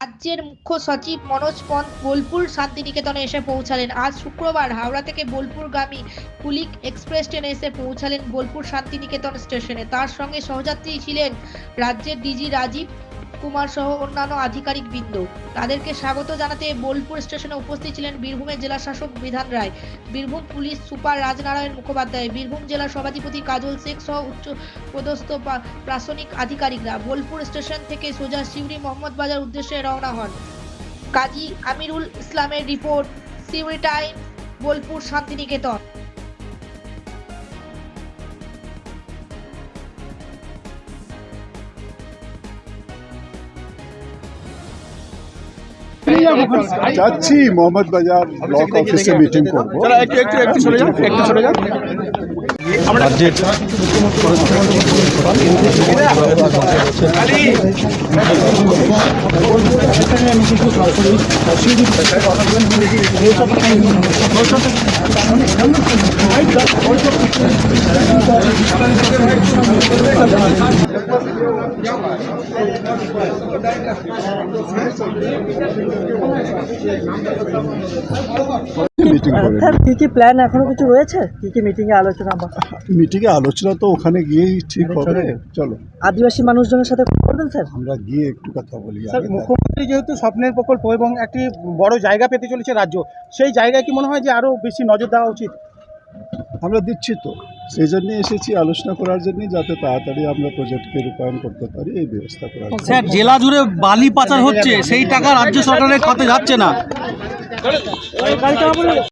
রাজ্যের মুখ্য সচিব মনোজ পন্থ বোলপুর শান্তিনিকেতনে এসে পৌঁছালেন। আজ শুক্রবার হাওড়া থেকে বোলপুরগামী কুলিক এক্সপ্রেস ট্রেনে এসে পৌঁছালেন বোলপুর শান্তিনিকেতন স্টেশনে। তার সঙ্গে সহযাত্রী ছিলেন রাজ্যের ডিজি রাজীব কুমার সহ অন্যান্য আধিকারিক বৃন্দ। তাদেরকে স্বাগত জানাতে বোলপুর স্টেশনে উপস্থিত ছিলেন বীরভূমের জেলা শাসক বিধান রায়, বীরভূম পুলিশ সুপার রাজনারায়ণ মুখোপাধ্যায়, বীরভূম জেলা সভাধিপতি কাজল শেখ সহ উচ্চ পদস্থ প্রা- প্রশাসনিক আধিকারিকরা। বোলপুর স্টেশন থেকে সোজা সিউড়ি মোহাম্মদ বাজার উদ্দেশ্যে রওনা হন। কাজী আমিরুল ইসলামের রিপোর্ট সিউড়ি টাইম, বোলপুর শান্তিনিকেতন। যাচ্ছি মোহাম্মদ বাজার ব্লক অফিসে মিটিং করব। একটু একটু একটু চলে যান একটু চলে যান রাজ্যের মিটিং করে স্যার কি কি প্ল্যান এখনও কিছু রয়েছে? কি কি মিটিং এ আলোচনা বা মিটিংয়ে আলোচনা তো ওখানে গিয়েই ঠিক হবে। চলো। আদিবাসী মানুষজনের সাথে কথা বলবেন স্যার আমরা গিয়ে একটু কথা বলি স্যার মুখ্যমন্ত্রী যেহেতু স্বপ্নের প্রকল্প এবং একটি বড় জায়গা পেতে চলেছে রাজ্য সেই জায়গায় কি মনে হয় যে আরও বেশি নজর দেওয়া উচিত? আমরা দিচ্ছি তো। সেই জন্য এসেছি, আলোচনা করার জন্য যাতে তাড়াতাড়ি আমরা প্রজেক্টকে রূপায়ণ করতে পারি, এই ব্যবস্থা করা স্যার, জেলা জুড়ে বালি পাচার হচ্ছে, সেই টাকা রাজ্য সরকারের খাতে যাচ্ছে না।